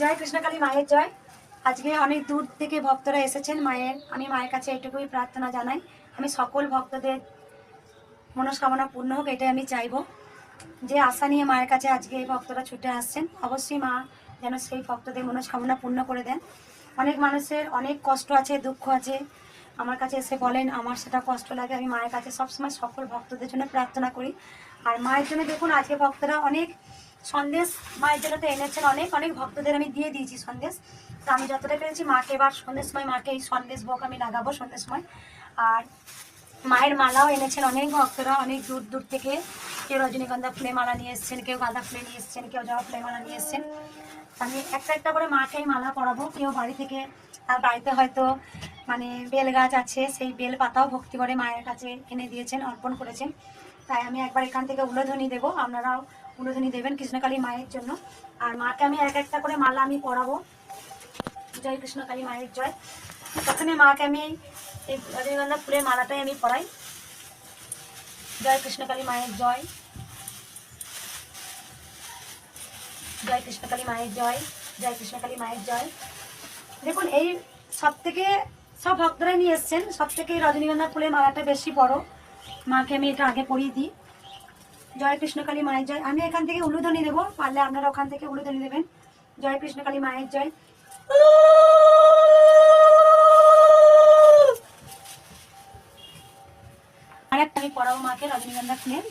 জয় কৃষ্ণকালী মায়ের জয়। আজকে অনেক দূর থেকে ভক্তরা এসেছেন মায়ের। আমি মায়ের কাছে এটুকুই প্রার্থনা জানাই। আমি সকল ভক্তদের মনস্কামনা পূর্ণ হোক, এটাই আমি চাইব। যে আশা নিয়ে মায়ের কাছে আজকে এই ভক্তরা ছুটে আসছেন, অবশ্যই মা যেন সেই ভক্তদের মনস্কামনা পূর্ণ করে দেন। অনেক মানুষের অনেক কষ্ট আছে, দুঃখ আছে। আমার কাছে এসে বলেন, আমার সেটা কষ্ট লাগে। আমি মায়ের কাছে সবসময় সকল ভক্তদের জন্য প্রার্থনা করি। আর মায়ের জন্য দেখুন, আজকে ভক্তরা অনেক সন্দেশ মায়ের জন্য তো এনেছেন অনেক অনেক ভক্তদের আমি দিয়ে দিয়েছি সন্দেশ। তো আমি যতটা পেরেছি মাকে এবার সন্ধ্যের মাকে এই সন্দেশ ভোগ আমি লাগাবো সন্ধ্যের সময় আর মায়ের মালাও এনেছেন অনেক ভক্তরা, অনেক দূর দূর থেকে। কেউ রজনীগন্ধা ফুলে মালা নিয়ে এসছেন, কেউ গাঁদা ফুলে নিয়ে এসছেন, কেউ জবা ফুলে মালা নিয়ে এসছেন। আমি একটা একটা করে মাকে মালা পরাবো। কেউ বাড়ি থেকে আর বাড়িতে হয়তো মানে বেল গাছ আছে, সেই বেল পাতাও ভক্তি করে মায়ের কাছে এনে দিয়েছেন, অর্পণ করেছেন। তাই আমি একবার এখান থেকে উলোধ্বনি দেবো। আপনারাও উলোধ্বনি দেবেন কৃষ্ণকালী মায়ের জন্য। আর মাকে আমি এক একটা করে মালা আমি পরাবো। জয় কৃষ্ণকালী মায়ের জয়। প্রথমে মাকে আমি এই রজনীগন্ধা ফুলের মালাটাই আমি পরাই। জয় কৃষ্ণকালী মায়ের জয়। জয় কৃষ্ণকালী মায়ের জয়। জয় কৃষ্ণকালী মায়ের জয়। দেখুন, এই সব থেকে সব ভক্তরাই নিয়ে এসছেন। সব থেকে রজনীগন্ধা ফুলের মালাটা বেশি বড় মাকে আমি এটা আগে পরিয়ে দিই। জয় কৃষ্ণকালী মায়ের জয়। আমি এখান থেকে উলুধ্বনি দেবো, পারলে আপনারা ওখান থেকে উলুধ্বনি দেবেন। জয় কৃষ্ণকালী মায়ের জয়। আর একটা আমি পড়াবো মাকে, রজনীগন্ধা ফুলের